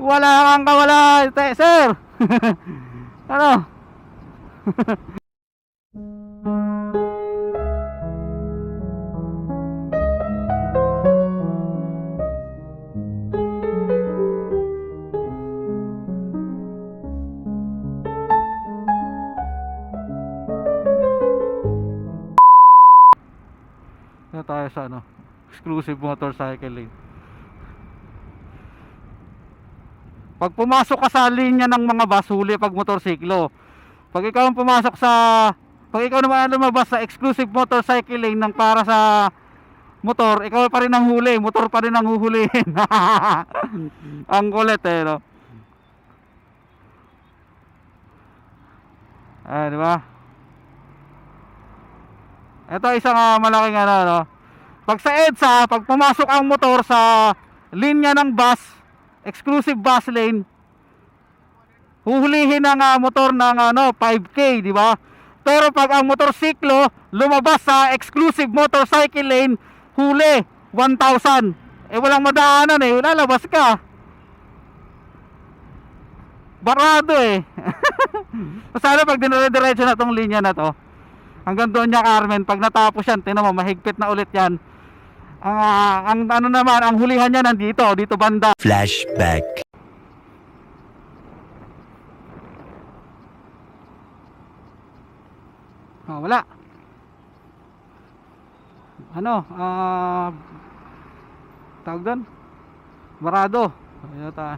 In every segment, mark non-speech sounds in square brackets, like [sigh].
Wala kang kawala, sir. [laughs] ano? [laughs] Ano tayo sa ano? Exclusive motorcycle lane. Pag pumasok ka sa linya ng mga bus, huli pag motorsiklo. Pag ikaw ang pumasok sa pag ikaw naman lumabas sa exclusive motorcycle lane ng para sa motor, ikaw pa rin ang huli, motor pa rin ang huhulihin. [laughs] ang kulit eh, no? Ah, di ba? Ito isang ah, malaking ano, no? Pag sa EDSA, pag pumasok ang motor sa linya ng bus, exclusive bus lane, huhulihin ang ah, motor ng ano, 5K, di ba? Pero pag ang motorsiklo lumabas sa exclusive motorcycle lane, huli 1,000. Eh walang madaanan eh, lalabas ka. Barado eh. [laughs] Sana pag dinire-diretso na tong linya na to, hanggang doon niya Carmen, pag natapos yan, tinan mo, mahigpit na ulit yan. Ang, ah, ang ano naman, ang hulihan niya nandito, dito banda. Flashback. Oh, wala. Ano, ah tawag doon? Barado. Ayun ta.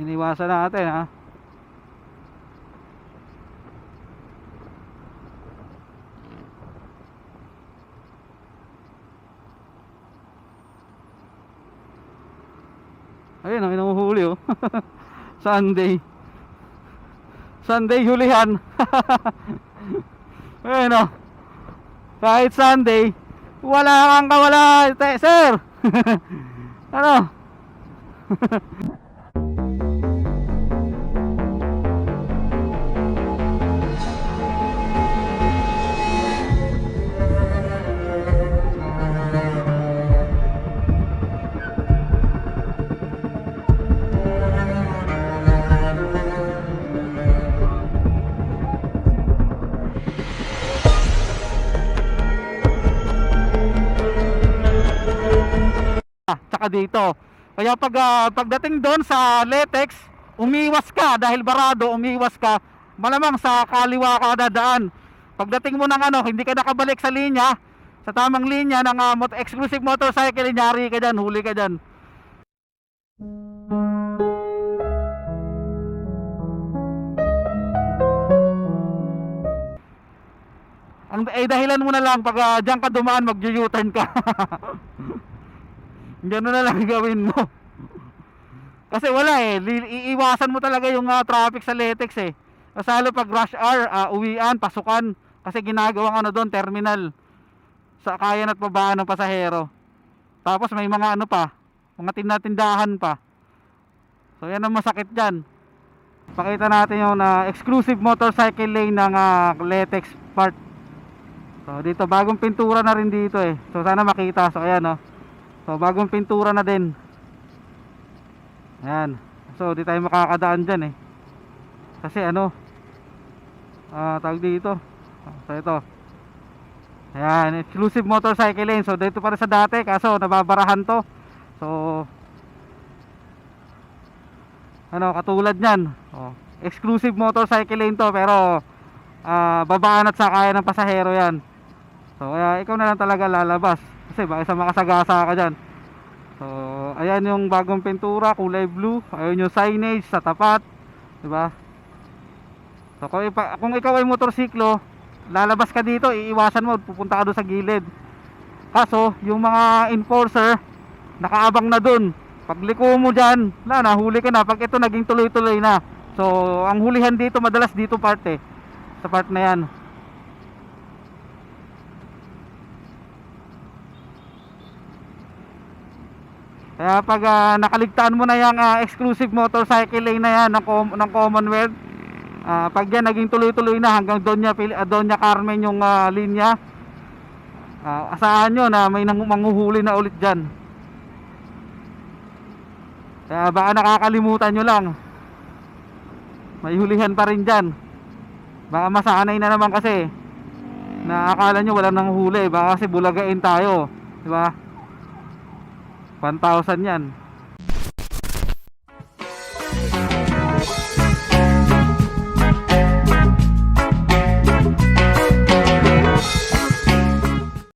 Iniwasan natin ha. Ayun, ang inuhuli oh. [laughs] Sunday. Sunday hulihan. [laughs] Ayun o. Kahit Sunday, wala kang kawala, sir. [laughs] ano? Tsaka dito. Kaya pag ah, pagdating doon sa latex, umiwas ka dahil barado, umiwas ka. Malamang sa kaliwa ka dadaan. Pagdating mo ng ano, hindi ka nakabalik sa linya, sa tamang linya ng ah, mot- exclusive motorcycle, nyari ka dyan, huli ka dyan. Ang eh, dahilan mo na lang pag ah, diyan ka dumaan, mag-U-turn ka. [laughs] Ganun na lang [laughs] gawin mo. Kasi wala eh, iiwasan mo talaga yung ah, traffic sa Letex eh. Kasalo pag rush hour, ah, uwian, pasukan. Kasi ginagawang ano doon, terminal. Sa kaya at babaan ng pasahero. Tapos may mga ano pa, mga tindahan pa. So yan ang masakit dyan. Pakita natin yung ah, exclusive motorcycle lane ng ah, Letex part. So dito bagong pintura na rin dito eh. So sana makita. So ayan oh. So bagong pintura na din. Ayan. So di tayo makakadaan dyan eh. Kasi ano, ah tawag dito. So ito. Ayan, exclusive motorcycle lane. So dito pa rin sa dati kaso nababarahan to. So ano, katulad niyan. Oh, exclusive motorcycle lane to pero ah babaan at sakaya ng pasahero 'yan. So kaya ikaw na lang talaga lalabas kasi baka isa makasagasa ka dyan. So ayan yung bagong pintura, kulay blue. Ayun yung signage sa tapat, 'di ba? So kung, ipa, kung ikaw ay motorsiklo, lalabas ka dito, iiwasan mo, pupunta ka doon sa gilid. Kaso yung mga enforcer nakaabang na doon. Pag liko mo wala na huli ka na pag ito naging tuloy-tuloy na. So ang hulihan dito madalas dito parte sa part na 'yan. Kaya pag ah, nakaligtaan mo na yung ah, exclusive motorcycle lane na yan ng, com- ng Commonwealth, ah, pag yan naging tuloy-tuloy na hanggang Doña, Pil- ah, Doña Carmen yung ah, linya, ah, asahan nyo na may nang- manghuhuli na ulit dyan. Kaya baka nakakalimutan nyo lang. May hulihan pa rin dyan. Baka masanay na naman kasi na akala nyo wala nang huli. Baka kasi bulagain tayo. Di ba? 1,000 yan.